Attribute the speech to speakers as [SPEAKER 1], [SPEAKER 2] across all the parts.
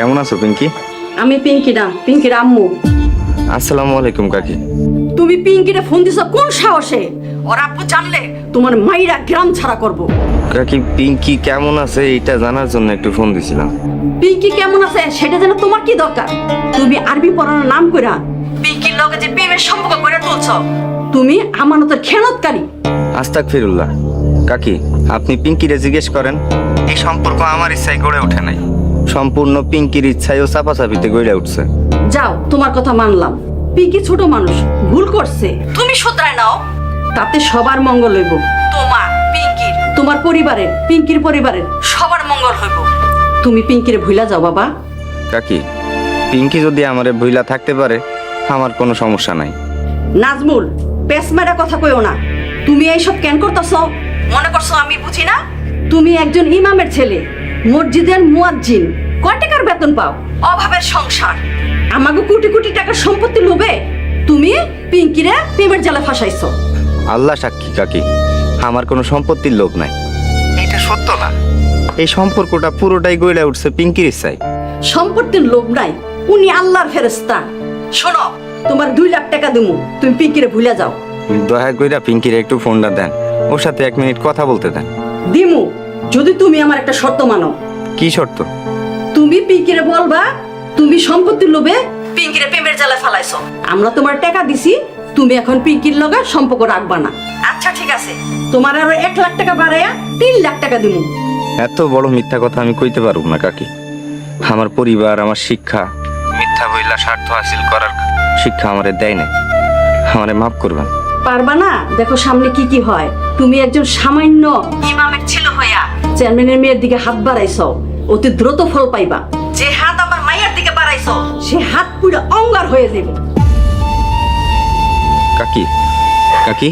[SPEAKER 1] কেমন আছো পিঙ্কি?
[SPEAKER 2] আমি পিঙ্কি না পিঙ্কির আম্মু।
[SPEAKER 1] আসসালামু আলাইকুম কাকি।
[SPEAKER 2] তুমি পিঙ্কিরে ফোন দিছো কোন সাহসে? ওর আব্বু জানলে তোমার মাইরা গ্রাম ছাড়া করব।
[SPEAKER 1] কাকি পিঙ্কি কেমন আছে এটা জানার জন্য একটু ফোন দিছিলাম।
[SPEAKER 2] পিঙ্কি কেমন আছে সেটা যেন তোমার কি দরকার? তুমি আরবি পড়ানোর নাম কইরা পিঙ্কির লগে যে প্রেমের সম্পর্ক করে তুলছ তুমি আমানতের খেয়ানতকারী
[SPEAKER 1] আস্তাক ফিরুল্লাহ কাকি আপনি পিঙ্কিরে জিজ্ঞেস করেন এই সম্পর্ক আমার ইচ্ছায় গড়ে ওঠে নাই। সম্পূর্ণ পিঙ্কির ইচ্ছায় ও চাপাচাপিতে গড়ে উঠছে।
[SPEAKER 2] যাও তোমার কথা মানলাম। পিঙ্কি ছোট মানুষ ভুল করছে। তুমি শুধরায় নাও। তাতে সবার মঙ্গল হইব। তোমার পিঙ্কির। তোমার পরিবারের পিঙ্কির পরিবারের। সবার মঙ্গল হইব। তুমি পিঙ্কিরে ভুলা যাও বাবা।
[SPEAKER 1] কাকি পিঙ্কি যদি আমারে ভুইলা থাকতে পারে আমার কোনো সমস্যা নাই।
[SPEAKER 2] নাজমুল পেসমেরা কথা কইও না। তুমি এইসব কেন করতেছ? মনে করছ আমি বুঝি না? তুমি একজন ইমামের ছেলে। মসজিদের মুয়াজ্জিন। কয় টাকার বেতন পাও? অভাবের সংসার। আমাকে কোটি কোটি টাকার সম্পত্তি লোভে তুমি পিঙ্কিরে প্রেমের জালে ফাঁসাইছো।
[SPEAKER 1] আল্লাহ সাক্ষী কাকি। আমার কোনো সম্পত্তির লোভ নাই। এটা সত্য না। এই সম্পর্কটা পুরোটাই গড়ে উঠছে পিঙ্কির ইচ্ছায়।
[SPEAKER 2] সম্পত্তির লোভ নাই উনি আল্লাহর ফেরেস্তা শোনো। তোমার দুই লাখ টাকা দিমু তুমি পিঙ্কিরে ভুলে যাও।
[SPEAKER 1] দয়া কইরা পিঙ্কির একটু ফোনটা দেন ওর সাথে এক মিনিট কথা বলতে দেন।
[SPEAKER 2] দিমু। যদি তুমি আমার একটা শর্ত মানো।
[SPEAKER 1] কি শর্ত?
[SPEAKER 2] তুমি পিঙ্কিরে বলবা তুমি সম্পত্তির লোভে পিঙ্কিরে প্রেমের জালে ফালাইছো। আমরা তোমার টাকা দিছি তুমি এখন পিঙ্কির লগে সম্পর্ক রাখবা না। আচ্ছা ঠিক আছে। তোমার আরও এক লাখ টাকা বাড়াইয়া তিন লাখ টাকা দিমু।
[SPEAKER 1] এত বড় মিথ্যা কথা আমি কইতে পারব না কাকি। আমার পরিবার আমার শিক্ষা মিথ্যা বইলা স্বার্থ হাসিল করার শিক্ষা আমারে দেয় না আমারে মাফ করবেন।
[SPEAKER 2] পারবা না? দেখো সামনে কি কি হয়। তুমি একজন সামান্য ইমামের ছেলে চেয়ারম্যানের মেয়ের দিকে হাত বাড়াইছ অতি দ্রুত ফল পাইবা। যে হাত আমার মায়ের দিকে বাড়াইছ সে হাত পুরো অঙ্গার হয়ে যাবে
[SPEAKER 1] কাকি কাকি?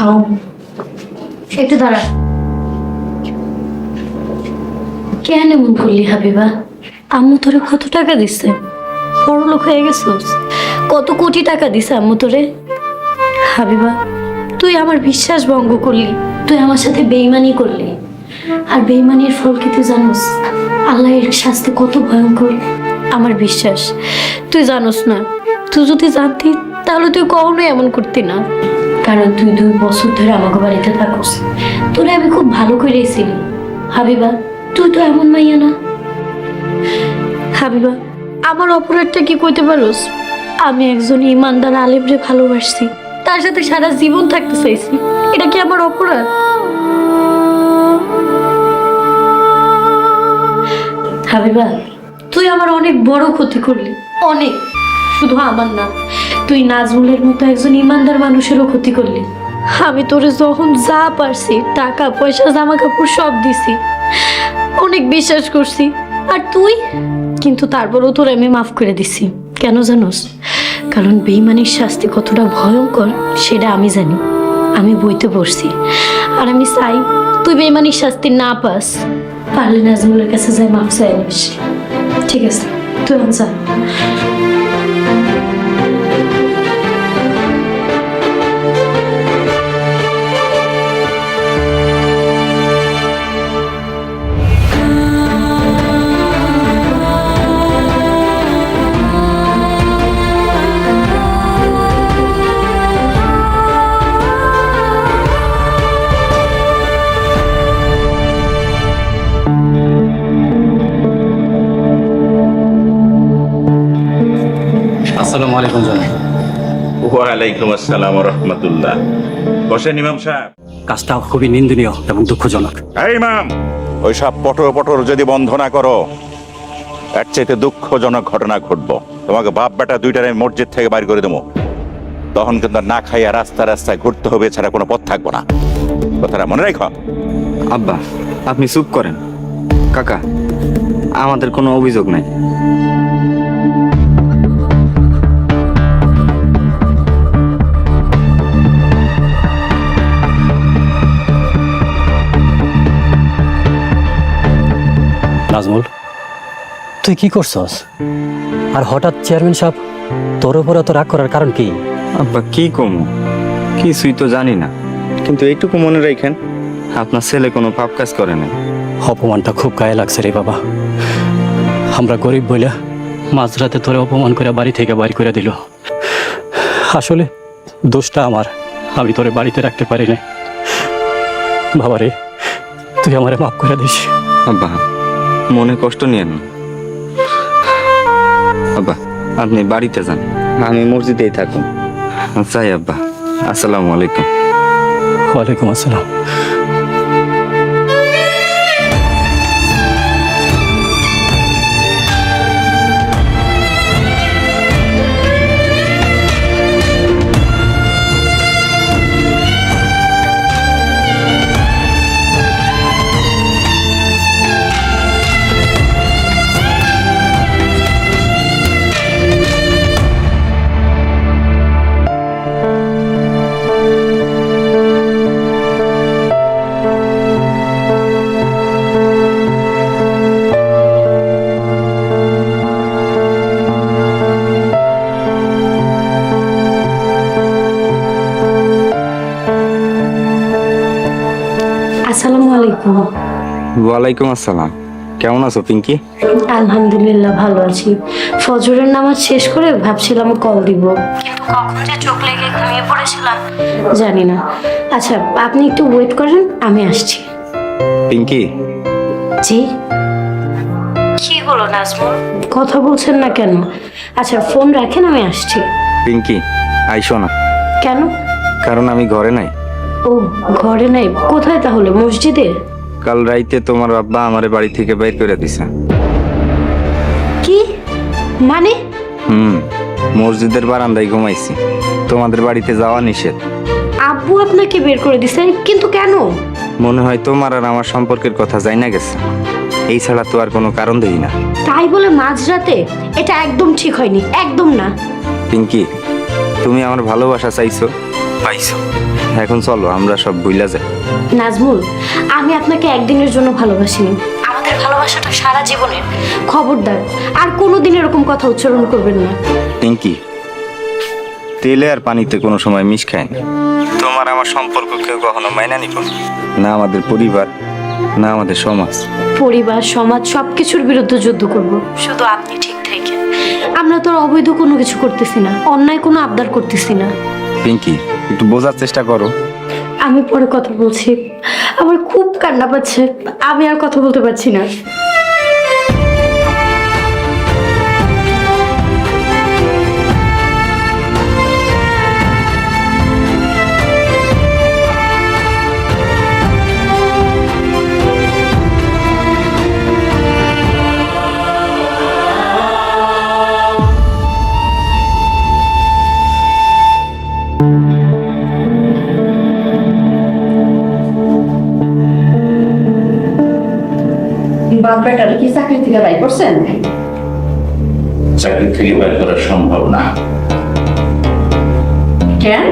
[SPEAKER 3] খাও। একটু দাঁড়া। কেন এমন করলি হাবিবা? আম্মু তোরে কত টাকা দিছে? বড় লোক হয়ে গেছোস। কত কোটি টাকা দিছে আম্মু তোরে? হাবিবা, তুই আমার বিশ্বাস ভঙ্গ করলি। তুই আমার সাথে বেইমানি করলি। আর বেইমানির ফল কি তুই জানোস? আল্লাহ এর শাস্তি কত ভয়ঙ্কর। আমার বিশ্বাস। তুই জানোস না। তুই যদি জানতি, তাহলে তুই কখনোই এমন করতি না। কারণ তুই দুই বছর ধরে আমাকে বাড়িতে থাকোস। তোরে আমি খুব ভালো করে হাবিবা, তুই তো এমন মাইয়া না। হাবিবা, আমার অপরাধটা কি কইতে পারোস? আমি একজন ইমানদার আলেমরে ভালোবাসছি। তার সাথে সারা জীবন থাকতে চাইছি। এটা কি আমার অপরাধ? হাবিবা, তুই আমার অনেক বড় ক্ষতি করলি। অনেক। শুধু আমার না। তুই নাজমুলের মতো একজন ইমানদার মানুষেরও ক্ষতি করলি। আমি তোরে যখন যা পারছি, টাকা, পয়সা জামা কাপড় সব দিছি। অনেক বিশ্বাস করছি। আর তুই? কিন্তু তারপরও তোর আমি মাফ করে দিছি। কেন জানোস? কারণ বেইমানির শাস্তি কতটা ভয়ঙ্কর, সেটা আমি জানি। আমি বইতে পড়ছি। আর আমি চাই তুই বেইমানির শাস্তি না পাস। পারলে নাজমুলের কাছে যাই মাফ চাই ঠিক আছে, তুই যা।
[SPEAKER 4] ওয়ালাইকুম আসসালাম রহমতুল্লাহ। বসেন ইমাম সাহেব।
[SPEAKER 5] কাজটা খুবই নিন্দনীয় এবং দুঃখজনক।
[SPEAKER 4] এই ইমাম ওই সব পটর পটর যদি বন্ধ না করো এর চাইতে দুঃখজনক ঘটনা ঘটবো। তোমাকে বাপ বেটা দুইটার আমি মসজিদ থেকে বাইর করে দেবো। তখন কিন্তু না খাইয়া রাস্তা রাস্তায় ঘুরতে হবে ছাড়া কোনো পথ থাকব না। কথাটা মনে রাখো।
[SPEAKER 1] আব্বা আপনি চুপ করেন। কাকা আমাদের কোনো অভিযোগ নাই।
[SPEAKER 5] নাজমুল তুই কি করছস? আর হঠাৎ চেয়ারম্যান সাহেব তোর উপর এত রাগ করার কারণ কি?
[SPEAKER 1] আব্বা কি কম? কিছুই তো জানি না। কিন্তু এইটুকু মনে রাখেন আপনার ছেলে কোনো পাপ কাজ করে নাই।
[SPEAKER 5] অপমানটা খুব গায়ে লাগছে রে বাবা। আমরা গরিব বইলা মাঝরাতে তোরে অপমান করে বাড়ি থেকে বাড়ি করে দিল। আসলে দোষটা আমার। আমি তোরে বাড়িতে রাখতে পারি না বাবা রে তুই আমারে মাফ করে দিস।
[SPEAKER 1] আব্বা মনে কষ্ট নিয়েন না। আব্বা আপনি বাড়িতে যান। আমি মসজিদেই থাকুন। যাই আব্বা। আসসালামু আলাইকুম।
[SPEAKER 5] ওয়ালাইকুম আসসালাম।
[SPEAKER 3] আলাইকুম।
[SPEAKER 1] ওয়ালাইকুম আসসালাম। কেমন আছো পিঙ্কি?
[SPEAKER 3] আলহামদুলিল্লাহ ভালো আছি। ফজরের নামাজ শেষ করে ভাবছিলাম কল দিব। কিন্তু কখন যে চোখ লেগে ঘুমিয়ে পড়েছিলাম জানি না। আচ্ছা আপনি একটু ওয়েট করেন আমি আসছি।
[SPEAKER 1] পিঙ্কি?
[SPEAKER 3] জি। কি হলো নাজমুল? কথা বলছেন না কেন? আচ্ছা ফোন রাখেন আমি আসছি।
[SPEAKER 1] পিঙ্কি আইসো না।
[SPEAKER 3] কেন?
[SPEAKER 1] কারণ আমি ঘরে নাই।
[SPEAKER 3] ও ঘরে নাই। কোথায় তাহলে? মসজিদে?
[SPEAKER 1] কাল রাইতে তোমার আব্বা আমারে বাড়ি থেকে বের করে দিছে।
[SPEAKER 3] কি? মানে?
[SPEAKER 1] হুম মসজিদের বারান্দায় ঘুমাইছি। তোমাদের বাড়িতে যাওয়া নিষেধ।
[SPEAKER 3] আব্বু আপনাকে বের করে দিছে? কিন্তু কেন?
[SPEAKER 1] মনে হয় তোমার আর আমার সম্পর্কের কথা যাই না গেছে। এই ছাড়া তো আর কোনো কারণ দেই না।
[SPEAKER 3] তাই বলে মাঝরাতে? এটা একদম ঠিক হয়নি একদম না।
[SPEAKER 1] পিঙ্কি তুমি আমার ভালোবাসা চাইছো। পাইছো। এখন চলো আমরা সব বুইলা যাই।
[SPEAKER 3] নাজমুল আমি আপনাকে একদিনের জন্য ভালোবাসিনি। আমাদের ভালোবাসাটা সারা জীবনের। খবরদার আর কোনোদিন এরকম কথা উচ্চারণ করবেন না।
[SPEAKER 1] পিঙ্কি তেলে আর পানিতে কোনো সময় মিশ খায় না। তোমার আমার সম্পর্ক কেউ কখনো মাইনা নিব না। না আমাদের পরিবার না আমাদের সমাজ।
[SPEAKER 3] পরিবার সমাজ সবকিছুর বিরুদ্ধে যুদ্ধ করব। শুধু আপনি ঠিক থেকে আমরা তো অবৈধ কোনো কিছু করতেছি না অন্যায় কোনো আবদার করতেছি না।
[SPEAKER 1] পিঙ্কি, একটু বোঝার চেষ্টা করো।
[SPEAKER 3] আমি পরে কথা বলছি। আমার খুব কান্না পাচ্ছে। আমি আর কথা বলতে পারছি না।
[SPEAKER 2] চাকরি থেকে বাই করছেন?
[SPEAKER 4] চাকরি থেকে বের করা সম্ভব না।
[SPEAKER 2] কেন?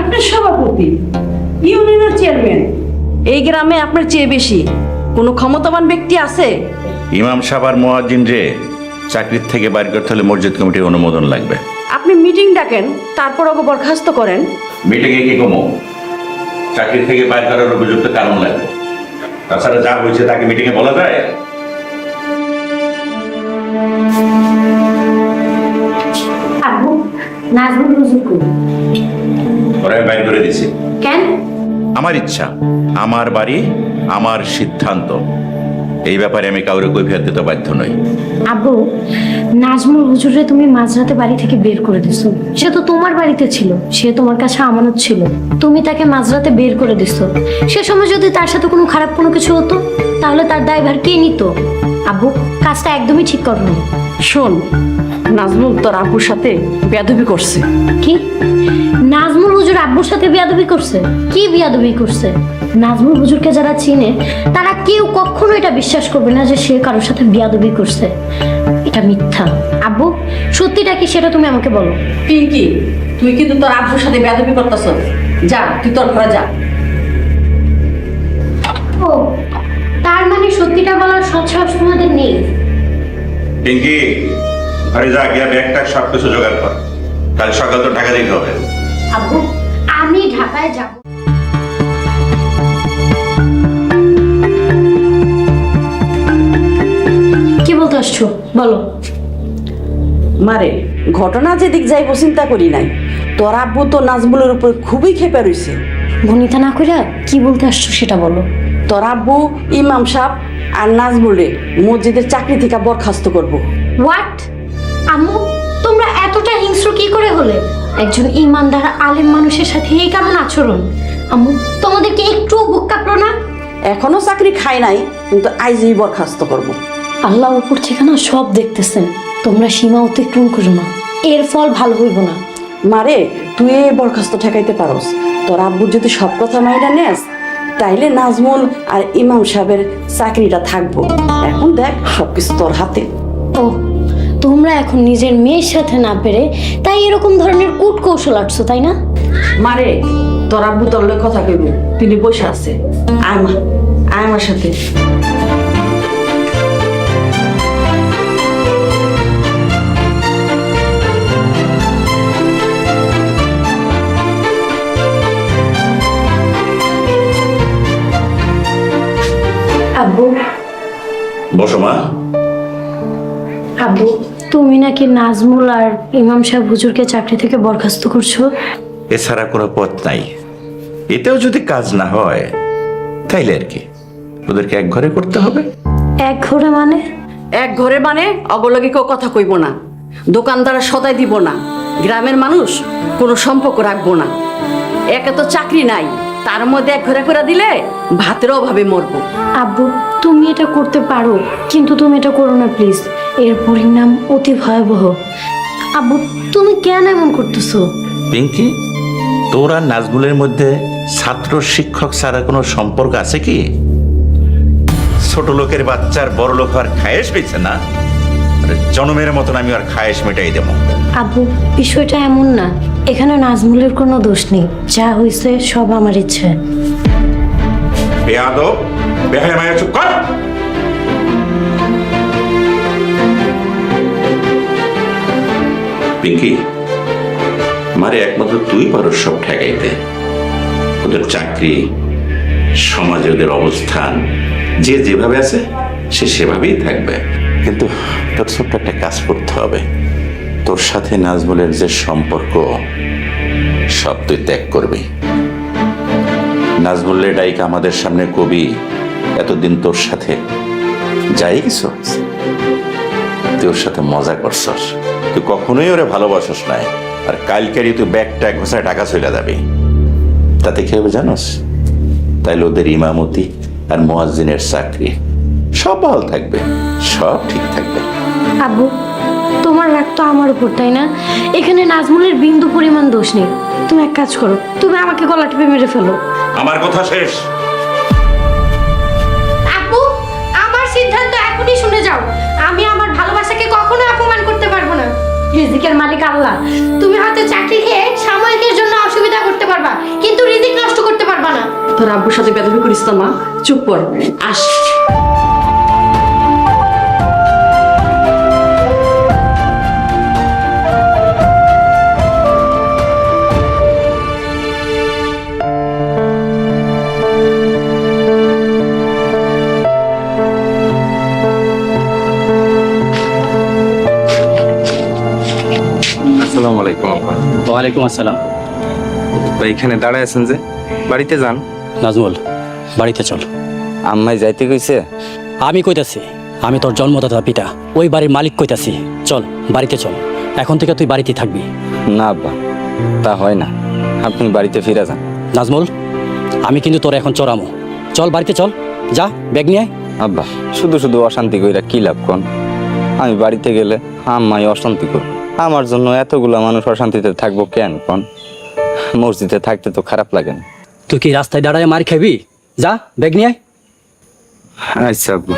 [SPEAKER 2] আপনার সভাপতি ইউনিয়নের চেয়ারম্যান এই গ্রামে আপনার চেয়ে বেশি। কোনো ক্ষমতাবান ব্যক্তি আছে?
[SPEAKER 4] ইমাম সাবার মোয়াজ্জিন রে চাকরির থেকে বাইর করতে হলে মসজিদ কমিটির অনুমোদন লাগবে।
[SPEAKER 2] আপনি মিটিং ডাকেন তারপর ওকে বরখাস্ত করেন।
[SPEAKER 4] মিটিংয়ে কি কমো? চাকরি থেকে বাইর করার উপযুক্ত কারণ লাগবে। তাছাড়া যা হয়েছে তাকে মিটিংয়ে বলা যায়। করে দিছে।
[SPEAKER 3] কেন?
[SPEAKER 4] আমার ইচ্ছা আমার বাড়ি আমার সিদ্ধান্ত। এই ব্যাপারে আমি কাউরে কৈফিয়ত দিতে বাধ্য নই।
[SPEAKER 3] আব্বু নাজমুল হুজুরে তুমি মাঝরাতে বাড়ি থেকে বের করে দিছো। সে তো তোমার বাড়িতে ছিল সে তোমার কাছে আমানত ছিল। তুমি তাকে মাঝরাতে বের করে দিছো। সে সময় যদি তার সাথে কোনো খারাপ কোনো কিছু হতো তাহলে তার দায়ভার কে নিত? আব্বু কাজটা একদমই ঠিক করনি
[SPEAKER 2] শোন নাজমুল তোর আপুর সাথে বেদবি করছে।
[SPEAKER 3] কি? নাজমুল হুজুর আব্বুর সাথে বিয়াদবি করছে? কি বিয়াদবি করছে? নাজমুল হুজুরকে যারা চিনে তারা কেউ কখনো এটা বিশ্বাস করবে না যে সে কারোর সাথে বিয়াদবি করছে। এটা মিথ্যা। আব্বু সত্যিটা কি সেটা তুমি আমাকে বলো।
[SPEAKER 2] পিঙ্কি তুই কিন্তু তোর আব্বুর সাথে বেদবি করতেছ যা তুই তোর ঘরে যা।
[SPEAKER 3] ও তার মানে সত্যিটা বলার সৎসাহস তোমাদের নেই?
[SPEAKER 4] পিঙ্কি ঘরে যা গিয়া ব্যাগটা সব কিছু জোগাড় কর। কাল সকাল তো ঢাকা দিতে হবে।
[SPEAKER 3] আব্বু আমি ঢাকায় যাব। কি বলতে আসছো? বলো।
[SPEAKER 2] মারে ঘটনা যেদিক যাইব চিন্তা করি নাই। তোর আব্বু তো নাজমুলের উপর খুবই খেপে রইছে।
[SPEAKER 3] ভনিতা না কইরা কি বলতে আসছো সেটা বলো।
[SPEAKER 2] তোর আব্বু ইমাম সাহ আর নাজমুলে মসজিদের চাকরি থেকে বরখাস্ত করব।
[SPEAKER 3] হোয়াট আম্মু তোমরা এতটা হিংস্র কি করে হলে? একজন ইমানদার আলেম মানুষের সাথে এই কেমন আচরণ? আম্মু তোমাদেরকে একটু বুক কাঁপলো না?
[SPEAKER 2] এখনও চাকরি খাই নাই কিন্তু আইজই বরখাস্ত করব।
[SPEAKER 3] আল্লাহ উপর থেকে না সব দেখতেছেন। তোমরা সীমা অতিক্রম করো না। এর ফল ভালো হইব না।
[SPEAKER 2] মারে তুই এই বরখাস্ত ঠেকাইতে পারস। তোর আব্বুর যদি সব কথা মাইরা নেস তাইলে নাজমুল আর ইমাম সাহেবের চাকরিটা থাকব। এখন দেখ সবকিছু তোর হাতে।
[SPEAKER 3] ও তোমরা এখন নিজের মেয়ের সাথে না পেরে তাই এরকম ধরনের কূট কৌশল আটছো তাই না?
[SPEAKER 2] মারে তোর আব্বু তোর লগে কথা কইব। তিনি বসে আছে। আয় মা আয় আমার সাথে।
[SPEAKER 3] আব্বু।
[SPEAKER 4] বসো মা।
[SPEAKER 3] আব্বু। তুমি নাকি নাজমুল আর ইমাম সাহেব হুজুরকে চাকরি থেকে বরখাস্ত করছ?
[SPEAKER 4] এছাড়া কোনো পথ নাই। এতেও যদি কাজ না হয় তাইলে আর কি? ওদেরকে এক ঘরে করতে হবে।
[SPEAKER 3] এক ঘরে মানে?
[SPEAKER 2] এক ঘরে মানে অবলগে কেউ কথা কইব না দোকানদারা সদাই দিব না গ্রামের মানুষ কোনো সম্পর্ক রাখব না। একে তো চাকরি নাই তার মধ্যে এক ঘরে করে দিলে ভাতের অভাবে মরবো।
[SPEAKER 3] আব্বু তুমি এটা করতে পারো কিন্তু তুমি এটা করো না প্লিজ। এর পরিণাম অতি ভয়াবহ। আব্বু তুমি কেন এমন করতেছো?
[SPEAKER 4] পিঙ্কি তোর আর নাজমুলের মধ্যে ছাত্র শিক্ষক ছাড়া কোনো সম্পর্ক আছে কি? ছোট লোকের বাচ্চার বড় লোক আর খায়েশ পেয়েছে না? আরে জনমের মতন আমি আর খায়েশ মেটাই দেবো।
[SPEAKER 3] আব্বু বিষয়টা এমন না। এখানে নাজমুলের কোনো দোষ নেই। যা হয়েছে সব আমার ইচ্ছে।
[SPEAKER 4] বেয়াদব বেহায় মায়া চুপ কর। পিঙ্কি মারে একমাত্র তুই পারো সব ঠেকাইতে। ওদের চাকরি, সমাজে ওদের অবস্থান, যে যেভাবে আছে, সে সেভাবেই থাকবে। কিন্তু তোর ছোট্ট একটা কাজ করতে হবে। তোর সাথে নাজমুলের যে সম্পর্ক, সব তুই ত্যাগ করবি। নাজমুল্লে ডাইকা আমাদের সামনে কবি, এতদিন তোর সাথে যাই কিছু তুই ওর সাথে মজা করছস। তুই কখনোই ওরে ভালোবাসস নাই। আর কালকেরই তুই ব্যাগটা ঘোষায় টাকা চলে যাবি। তাতে কি হবে জানোস? তাইলে ওদের ইমামতি আর মোয়াজ্জিনের চাকরি সব ভালো থাকবে সব ঠিক থাকবে।
[SPEAKER 3] আব্বু তোমার রাগ তো আমার উপর তাই না? এখানে নাজমুলের বিন্দু পরিমাণ দোষ নেই। তুমি এক কাজ করো তুমি আমাকে গলা টিপে মেরে ফেলো।
[SPEAKER 4] আমার কথা শেষ।
[SPEAKER 3] আব্বু আমার সিদ্ধান্ত এখনই শুনে যাও আমি আমার ভালোবাসাকে কখনো অপমান করতে পারব না রিজিকের মালিক আল্লাহ। তুমি হয়তো চাকরি খেয়ে সাময়িকের জন্য অসুবিধা করতে পারবা, কিন্তু রিজিক নষ্ট করতে পারবা না।
[SPEAKER 2] তোর আব্বুর সাথে বেদবি করিস না, মা। চুপ কর। আস।
[SPEAKER 5] ওয়ালাইকুম আসসালাম।
[SPEAKER 1] ভাই এখানে দাঁড়ায় আছেন যে? বাড়িতে যান।
[SPEAKER 5] নাজমুল বাড়িতে চল।
[SPEAKER 1] আম্মাই যাইতে কইছে?
[SPEAKER 5] আমি কইতাছি আমি তোর জন্মদাতা পিতা। ওই বাড়ির মালিক কইতাছি। চল বাড়িতে চল। এখন থেকে তুই বাড়িতে থাকবি।
[SPEAKER 1] না আব্বা তা হয় না। আপনি বাড়িতে ফিরে যান।
[SPEAKER 5] নাজমুল আমি কিন্তু তোর এখন চড়ামো। চল বাড়িতে চল। যা ব্যাগ নিয়ে আয়।
[SPEAKER 1] আব্বা শুধু শুধু অশান্তি কইরা কি লাভ কোন? আমি বাড়িতে গেলে আম্মাই অশান্তি করব। আমার জন্য এতগুলো মানুষ অশান্তিতে থাকব কেন কন? মসজিদে থাকতে তো খারাপ লাগে না।
[SPEAKER 5] তুই কি রাস্তায় দাঁড়ায় মার খাবি? যা ব্যাগ নিয়ে আয়।
[SPEAKER 1] আচ্ছা আব্বা।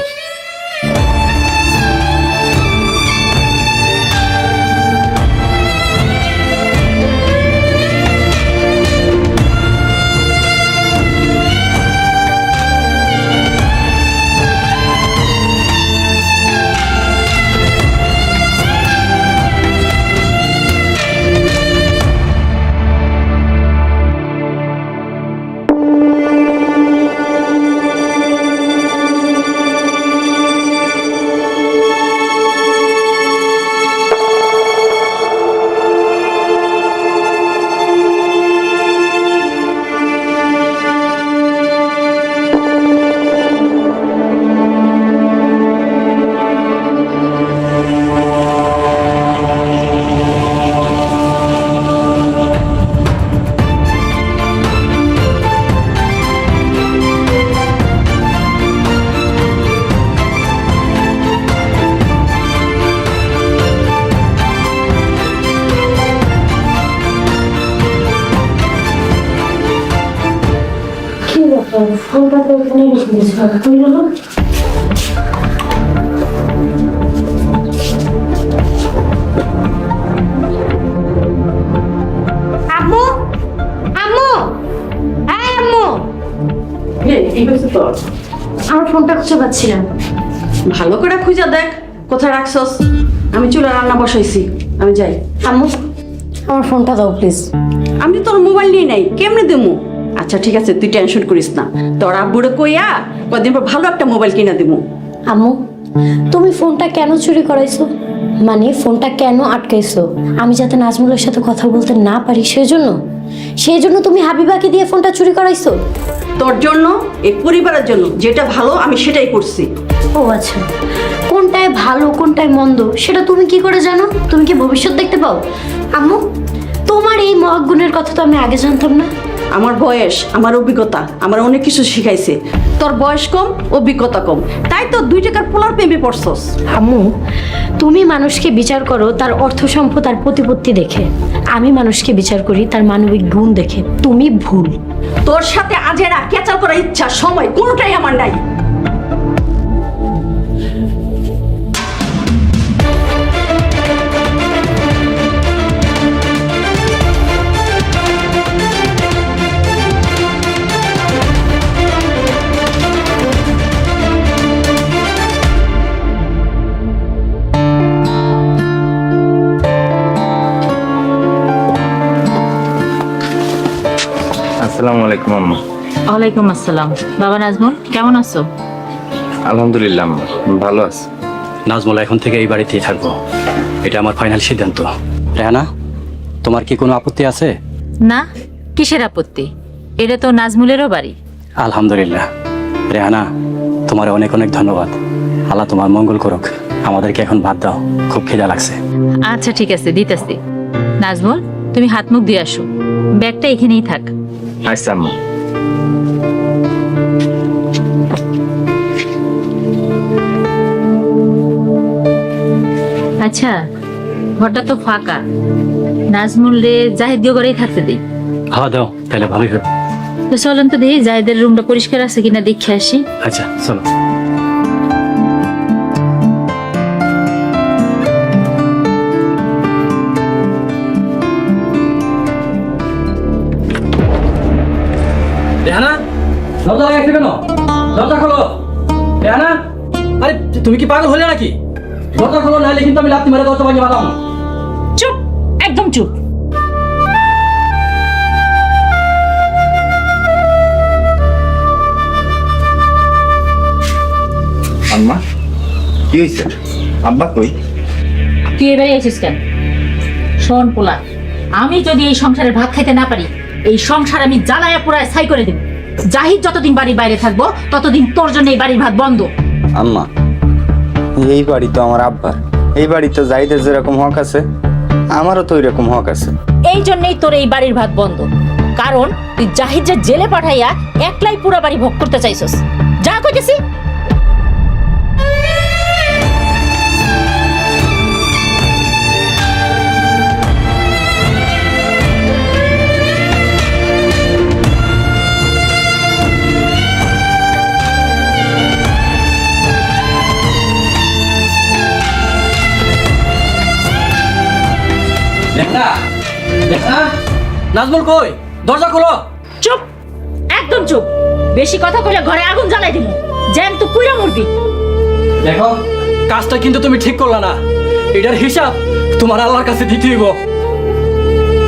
[SPEAKER 3] আমার ফোনটা খুঁজে পাচ্ছিলাম
[SPEAKER 2] ভালো করে খুঁজে দেখ কোথায় রাখছস। আমি চুলা রান্না বসাইছি আমি যাই।
[SPEAKER 3] আম্মু আমার ফোনটা দাও প্লিজ
[SPEAKER 2] আমি তোর মোবাইল নিয়ে নাই কেমনে দেবো? আচ্ছা ঠিক আছে তুই টেনশন করিস না। তোর আব্বুরে কইয়া কদিন পর ভালো একটা মোবাইল কিনা দেবো
[SPEAKER 3] আম্মু তুমি ফোনটা কেন চুরি করাইছো? মানে ফোনটা কেন আটকাইছো? আমি যাতে নাজমুলের সাথে কথা বলতে না পারি সেজন্য? সেই জন্য তুমি হাবিবাকে দিয়ে ফোনটা চুরি করাইছো?
[SPEAKER 2] তোর জন্য এই পরিবারের জন্য যেটা ভালো আমি সেটাই করছি।
[SPEAKER 3] ও আচ্ছা কোনটায় ভালো কোনটায় মন্দ সেটা তুমি কি করে জানো? তুমি কি ভবিষ্যৎ দেখতে পাও? আম্মু তোমার এই মহাগুণের কথা তো আমি আগে জানতাম না।
[SPEAKER 2] আমার বয়স আমার অভিজ্ঞতা আমার অনেক কিছু শিখাইছে। তোর বয়স কম অভিজ্ঞতা কম। তাই তো দুই টাকার পোলার প্রেমে পড়ছস।
[SPEAKER 3] আম্মু তুমি মানুষকে বিচার করো তার অর্থ সম্পদ আর প্রতিপত্তি দেখে। আমি মানুষকে বিচার করি তার মানবিক গুণ দেখে। তুমি ভুল।
[SPEAKER 2] তোর সাথে আজেরা কেচাল করার ইচ্ছা সময় কোনোটাই আমার নাই।
[SPEAKER 1] আসসালামু আলাইকুম আম্মা।
[SPEAKER 6] ওয়ালাইকুম আসসালাম। বাবা নাজমুল কেমন আছো?
[SPEAKER 1] আলহামদুলিল্লাহ আম্মা। ভালো আছি।
[SPEAKER 5] নাজমুল এখন থেকে এই বাড়িতেই থাকব। এটা আমার ফাইনাল সিদ্ধান্ত। রেহানা তোমার কি কোনো আপত্তি আছে?
[SPEAKER 6] না কিসের আপত্তি? এটা তো নাজমুলেরও বাড়ি।
[SPEAKER 5] আলহামদুলিল্লাহ। রেহানা তোমার অনেক অনেক ধন্যবাদ। আল্লাহ তোমার মঙ্গল করুক। আমাদেরকে এখন ভাত দাও। খুব খিদা লাগছে।
[SPEAKER 6] আচ্ছা ঠিক আছে দিতেছি। নাজমুল তুমি হাত মুখ দিয়ে আসো। ব্যাগটা এখানেই থাক।
[SPEAKER 1] আচ্ছা আম্মা
[SPEAKER 6] আচ্ছা ঘরটা তো ফাঁকা। নাজমুল রে জাহিদ গিয়ে ঘরেই থাকতে দিই
[SPEAKER 5] হ্যাঁ দাও তাহলে ভালোই হবে।
[SPEAKER 6] তো চলেন তো দেখি জাহিদের রুমটা পরিষ্কার আছে কিনা দেখে আসি।
[SPEAKER 5] আচ্ছা চলো। কেন? দরজা খোলো। রেহানা আরে তুমি কি পাগল হলে নাকি? দরজা খোলো নাহলে কিন্তু আমি লাত্তি মেরে দরজা ভাঙিয়ে বাদাম
[SPEAKER 6] চুপ একদম চুপ।
[SPEAKER 1] আম্মা কি হয়েছে? আব্বা কই?
[SPEAKER 6] তুই এবারে এসেছিস কেন? শোন পোলা আমি যদি এই সংসারে ভাত খাইতে না পারি এই সংসার আমি জ্বালায়া পোড়ায় ছাই করে দেব। জাহিদ যতদিন বাড়ির বাইরে থাকব ততদিন তোর জন্য এই বাড়ির ভাত বন্ধ।
[SPEAKER 1] আম্মা এই বাড়ি তো আমার আব্বার। এই বাড়িতে জাহিদের যেরকম হক আছে আমারও তো ওইরকম হক আছে।
[SPEAKER 6] এই জন্যই তোর এই বাড়ির ভাত বন্ধ। কারণ তুই জাহিদ যে জেলে পাঠাইয়া একলাই পুরা বাড়ি ভোগ করতে চাইছস। যা কইতেছি
[SPEAKER 5] নাজমুল কই? দরজা খোলো।
[SPEAKER 6] চুপ। একদম চুপ। বেশি কথা কইলে ঘরে আগুন জ্বালাই দিব জ্যাম তো পুরা মরবি।
[SPEAKER 5] দেখো কাজটা কিন্তু তুমি ঠিক করলা না। এটার হিসাব তোমার আল্লাহর কাছে দিতে হইব।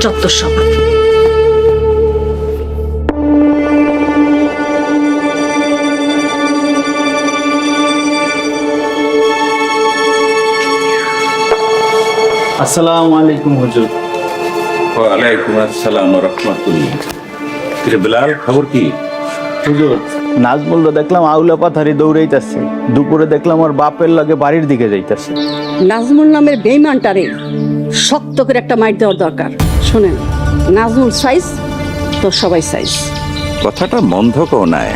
[SPEAKER 6] চত্বর সব
[SPEAKER 7] আসসালামু আলাইকুম হুজুর।
[SPEAKER 4] ওয়ালাইকুম আসসালাম রহমতুল্লাহ। খবর কি?
[SPEAKER 7] হুজুর দেখলাম আউলা পাথারি দৌড়াইতেছে। দুপুরে দেখলাম ওর বাপের লাগে বাড়ির দিকে যাইতেছে।
[SPEAKER 2] নাজমুল নামের বেইমানটারে শক্ত করে একটা মাইট দেওয়ার দরকার। শোনেন নাজমুল সাইজ তো সবাই সাইজ।
[SPEAKER 4] কথাটা কেউ নাই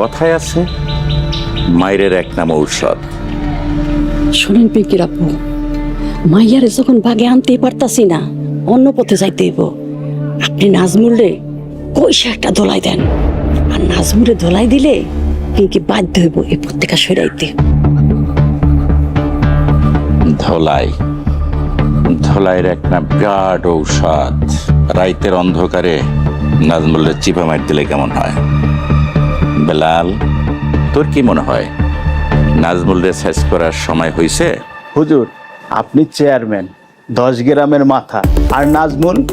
[SPEAKER 4] কথায় আছে মায়ের এক নাম ঔষধ।
[SPEAKER 2] শোনেন পিঙ্কির আপু মাইয়ারে যখন বাগে আনতেই পারতাছি না অন্য পথে যাইতে হইব। আপনি নাজমুল রে কইসা একটা দোলাই দেন। আর
[SPEAKER 8] নাজমুরে ধলাই দিলে পিঙ্কি বাধ্য হইব এই পত্রিকা সরাইতে?
[SPEAKER 4] ধলাই। ধলাইয়ের এক না বিরাট ঔষধ। রাইতের অন্ধকারে নাজমুলের চিপা মার দিলে কেমন হয়? বেলাল তোর কি মনে হয়? নাজমুলরে শেষ করার সময় হয়েছে
[SPEAKER 7] হুজুর আপনি চেয়ারম্যান দশ গ্রামের মাথা। আর নাজমুল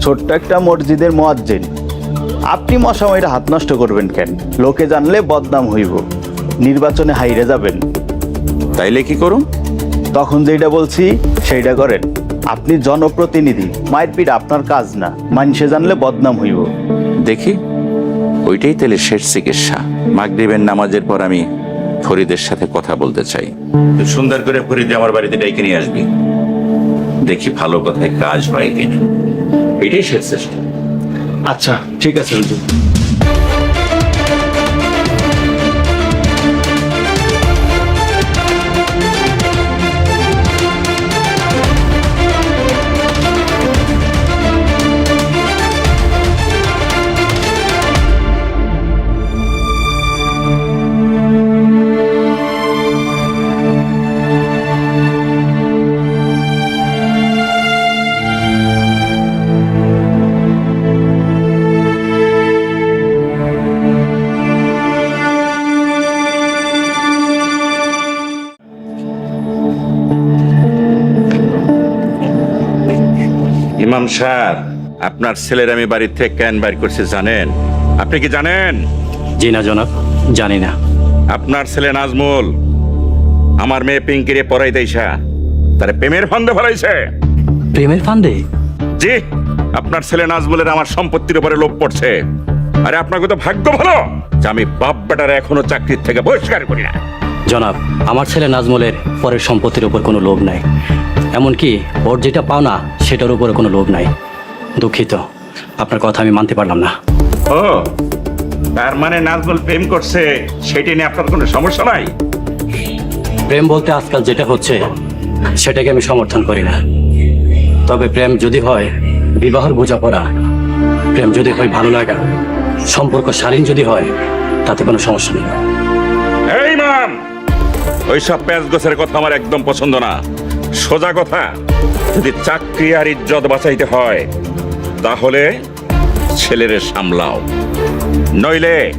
[SPEAKER 7] ছোট্ট একটা মসজিদের মোয়াজ্জিন। আপনি মশামাইরা হাত নষ্ট করবেন কেন? লোকে জানলে বদনাম হইব। নির্বাচনে হাইরে যাবেন।
[SPEAKER 4] তাইলে কি করুন
[SPEAKER 7] তখন যেটা বলছি সেইটা করেন। আপনি জনপ্রতিনিধি মারপিট আপনার কাজ না। মানুষে জানলে বদনাম হইব।
[SPEAKER 4] দেখি ওইটাই তাহলে শেষ চিকিৎসা। মাগরিবের নামাজের পর আমি ফরিদের সাথে কথা বলতে চাই। সুন্দর করে ফরিদে আমার বাড়িতে ডেকে নিয়ে আসবি। দেখি ভালো কথায় কাজ হয় কিনা। এটাই শেষ চেষ্টা
[SPEAKER 7] আচ্ছা ঠিক আছে। হুজুর
[SPEAKER 4] সাহেব আপনার ছেলের আমি বাড়ি থেকে কেন বাইর করছি জানেন? আপনি কি জানেন?
[SPEAKER 5] জি না জনাব জানি না।
[SPEAKER 4] আপনার ছেলে নাজমুল আমার মেয়ে পিঙ্কিরে পড়াই দেইসা। তারে প্রেমের ফান্দে ফেলাইছে।
[SPEAKER 5] প্রেমের ফান্দে?
[SPEAKER 4] জি আপনার ছেলে নাজমুলের আমার সম্পত্তির উপরে লোভ পড়ছে। আরে আপনাকে তো ভাগ্য ভালো যে আমি বাপ বেটার এখনও চাকরির থেকে বহিষ্কার করি না।
[SPEAKER 5] জনাব আমার ছেলে নাজমলের পরের সম্পত্তির উপর কোনো লোভ নাই। এমনকি ওর যেটা পাওনা সেটার উপরে কোনো লোভ নাই। দুঃখিত। আপনার কথা আমি মানতে পারলাম না।
[SPEAKER 4] ও তার মানে নাজমুল প্রেম করছে সেটি নিয়ে আপনার কোনো সমস্যা নাই?
[SPEAKER 5] প্রেম বলতে আজকাল যেটা হচ্ছে সেটাকে আমি সমর্থন করি না। তবে প্রেম যদি হয় বিবাহর বোঝাপড়া প্রেম যদি হয় ভালো লাগা সম্পর্ক শালীন যদি হয় তাতে কোনো সমস্যা নেই।
[SPEAKER 4] এই মাম ওইসব প্যাঁচ গোছের কথা আমার একদম পছন্দ না। সোজা কথা, যদি চাকরি আর ইজ্জত বাঁচাইতে হয়, তাহলে ছেলেরে সামলাও। নইলে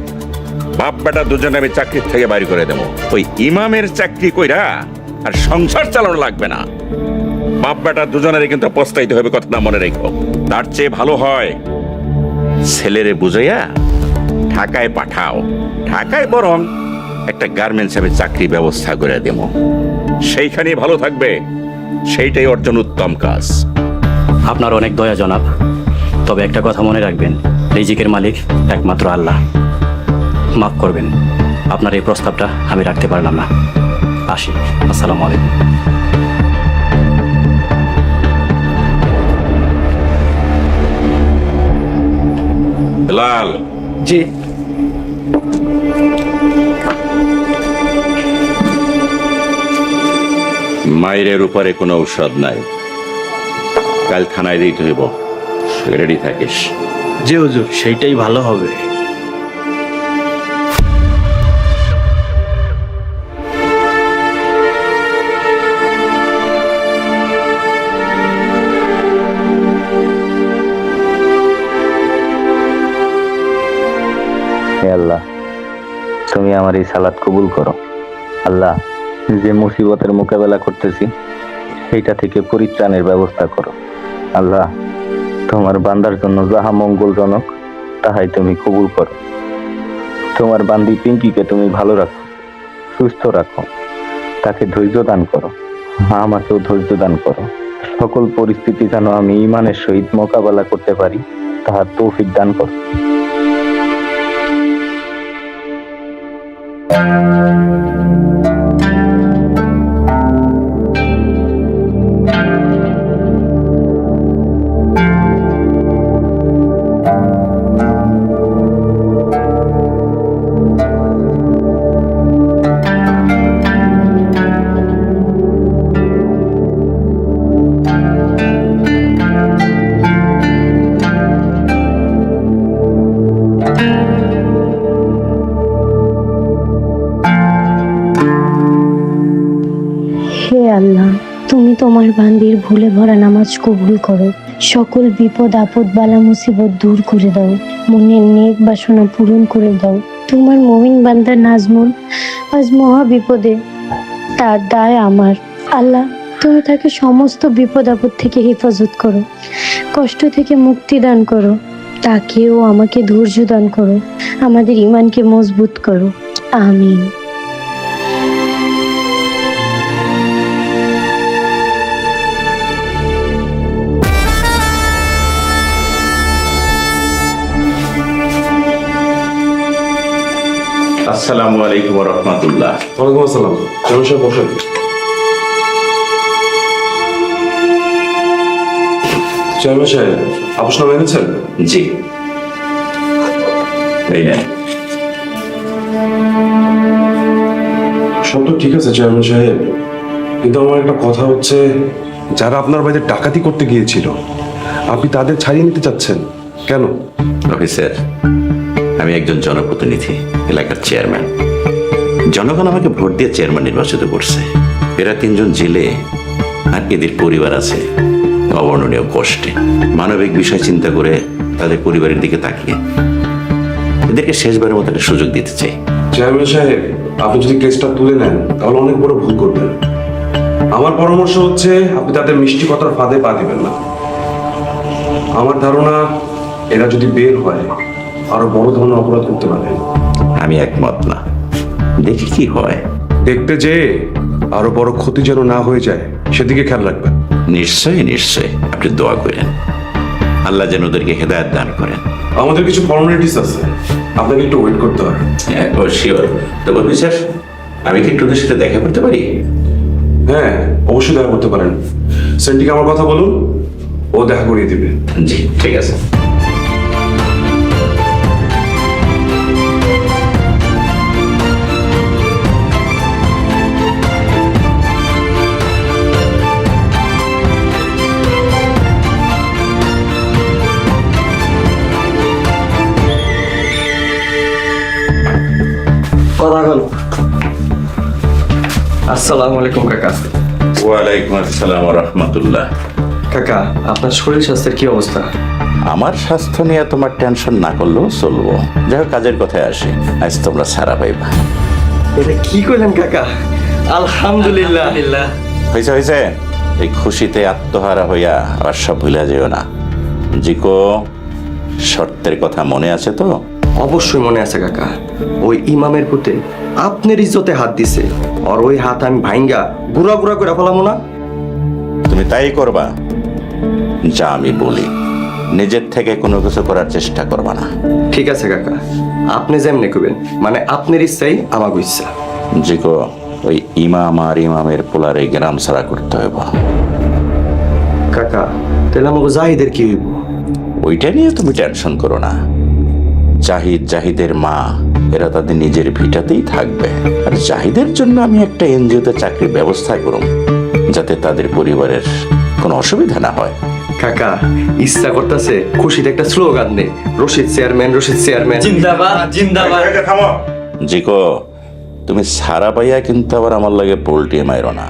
[SPEAKER 4] বাপ বেটা দুজনে আমি চাকরির থেকে বাইর করে দেবো। ওই ইমামের চাকরি কইরা আর সংসার চালানো লাগবে না। বাপ বেটা দুজনেরই কিন্তু পস্তাইতে হবে কথাটা মনে রেখো। তার চেয়ে ভালো হয় ছেলেরে বুঝাইয়া ঢাকায় পাঠাও। ঢাকায় বরং একটা গার্মেন্টস চাকরি ব্যবস্থা করে দেবো। সেইখানেই ভালো থাকবে। সেইটাই অর্জন উত্তম কাজ।
[SPEAKER 5] আপনার অনেক দয়া জনাব। তবে একটা কথা মনে রাখবেন রিজিকের মালিক একমাত্র আল্লাহ। মাফ করবেন আপনার এই প্রস্তাবটা আমি রাখতে পারলাম না। আসি আসসালামু আলাইকুম।
[SPEAKER 4] লাল
[SPEAKER 7] জি।
[SPEAKER 4] মায়ের উপরে কোনো ঔষধ নাই। কাল থানায় দিতে হইব। রেডি থাকিস।
[SPEAKER 7] যে হুজুর সেইটাই ভালো হবে।
[SPEAKER 1] আল্লাহ তুমি আমার এই সালাদ কবুল করো। আল্লাহ যে মুসিবতের মোকাবেলা করতেছি, সেইটা থেকে পরিত্রাণের ব্যবস্থা করো। আল্লাহ, তোমার বান্দার জন্য যাহা মঙ্গলজনক, তাহাই তুমি কবুল করো। তোমার বান্দি পিঙ্কিকে তুমি ভালো রাখো, সুস্থ রাখো। তাকে ধৈর্য দান করো মা আমাকেও ধৈর্য দান করো। সকল পরিস্থিতি যেন আমি ইমানের সহিত মোকাবেলা করতে পারি, তাহার তৌফিক দান করো।
[SPEAKER 3] হে আল্লাহ, তুমি তোমার বান্দির ভুলে ভরা নামাজ কবুল করো। সকল বিপদ, আপদ, বালা, মুসিবত দূর করে দাও। মনের নেক বাসনা পূরণ করে দাও। তোমার মমিন বান্দা নাজমুল আজ মহা বিপদে তার দায় আমার। আল্লাহ, তুমি তাকে সমস্ত বিপদ, আপদ থেকে হেফাজত করো। কষ্ট থেকে মুক্তি দান করো। তাকেও আমাকে ধৈর্য দান করো। আমাদের ইমানকে মজবুত করো। আমিন।
[SPEAKER 4] আসসালামু আলাইকুম রহমতুল্লাহ।
[SPEAKER 9] ওয়ালাইকুম আসসালাম। চেয়ারম্যান সাহেব বসেন। চেয়ারম্যান সাহেব আপোষনামা এনেছেন?
[SPEAKER 4] জি। এই নেন।
[SPEAKER 9] সব তো ঠিক আছে চেয়ারম্যান সাহেব। কিন্তু আমার একটা কথা হচ্ছে যারা আপনার বাড়িতে ডাকাতি করতে গিয়েছিল আপনি তাদের ছাড়িয়ে নিতে চাচ্ছেন। কেন?
[SPEAKER 4] অফিসার আমি একজন জনপ্রতিনিধি, এলাকার চেয়ারম্যান। জনগণ আমাকে ভোট দিয়ে চেয়ারম্যান নির্বাচিত করছে। এরা তিনজন জেলে আর এদের পরিবার আছে, অবর্ণনীয় কষ্টে। মানবিক বিষয় চিন্তা করে তাদের পরিবারের দিকে তাকিয়ে। এদেরকে শেষবারের মতো একটা সুযোগ দিতে চাই।
[SPEAKER 9] চেয়ারম্যান সাহেব, আপনি যদি কেসটা তুলে নেন, তাহলে অনেক বড় ভুল করবেন। আমার পরামর্শ হচ্ছে, আপনি তাদের মিষ্টি কথার ফাঁদে পা দিবেন না। আমার ধারণা, এরা যদি বের হয় আরও বড় ধরনের অপরাধ করতে পারে।
[SPEAKER 4] আমি একমত না। দেখি কি হয়।
[SPEAKER 9] দেখতে যে আরও বড় ক্ষতি যেন না হয়ে যায় সেদিকে খেয়াল রাখবেন।
[SPEAKER 4] নিশ্চয়ই নিশ্চয়ই। আপনি দোয়া করেন। আল্লাহ যেন ওদেরকে হেদায়ত দান করেন।
[SPEAKER 9] আমাদের কিছু ফর্মালিটিস আছে। আপনাকে একটু ওয়েট করতে হবে।
[SPEAKER 4] হ্যাঁ ও শিওর তো বলবি স্যার আমি কি একটু ওদের সাথে দেখা করতে পারি?
[SPEAKER 9] হ্যাঁ অবশ্যই দেখা করতে পারেন। সেন্টিকে আমার কথা বলুন ও দেখা করিয়ে দিবে।
[SPEAKER 4] জি ঠিক আছে।
[SPEAKER 10] কথা বল আসসালামু আলাইকুম কাকা।
[SPEAKER 4] ওয়ালাইকুম আসসালাম রহমতুল্লাহ।
[SPEAKER 10] কাকা আপনার শরীর স্বাস্থ্যের কি অবস্থা?
[SPEAKER 4] আমার স্বাস্থ্য নিয়ে তোমার টেনশন না করলেও চলবো। যাই হোক কাজের কথায় আসি। আজ তোমরা সারা পাইবা।
[SPEAKER 10] এটা কি করলেন কাকা? আলহামদুলিল্লাহ।
[SPEAKER 4] হয়েছে হয়েছে এই খুশিতে আত্মহারা হইয়া আবার সব ভুলে যেও না। জিকো শর্তের কথা মনে আছে তো?
[SPEAKER 10] অবশ্যই মনে আছে কাকা। ওই ইমামের পুতে আপনার ইজ্জতে হাত দিছে। আর ওই হাত আমি ভাইঙ্গা গুড়া গুড়া করে ফেলামো না।
[SPEAKER 4] তুমি তাই করবা যা আমি বলি। নিজের থেকে কোনো কিছু করার চেষ্টা করবা না।
[SPEAKER 10] ঠিক আছে কাকা। আপনি যেমনি করবেন মানে আপনার ইচ্ছাই আমার ইচ্ছা।
[SPEAKER 4] জিকো ওই ইমাম আর ইমামের পোলারে গ্রাম সারা করতে হইব।
[SPEAKER 10] কাকা তাহলে আমাকে জাহিদের কি হইব?
[SPEAKER 4] ওইটা নিয়ে তুমি টেনশন করো না। জাহিদ জাহিদের মা এরা তাদের নিজের ভিটাতেই থাকবে। আর জাহিদের জন্য আমি একটা এনজিওতে চাকরির ব্যবস্থা করুম যাতে তাদের পরিবারের কোনো অসুবিধা না হয়।
[SPEAKER 10] কাকা ইচ্ছা করতেছে খুশিতে একটা স্লোগান দে রশিদ চেয়ারম্যান রশিদ চেয়ারম্যান।
[SPEAKER 11] জিন্দাবাদ জিন্দাবাদ।
[SPEAKER 4] জিকো তুমি সারা পাইয়া কিন্তু আবার আমার লাগে পোল্ট্রি মাইরো না।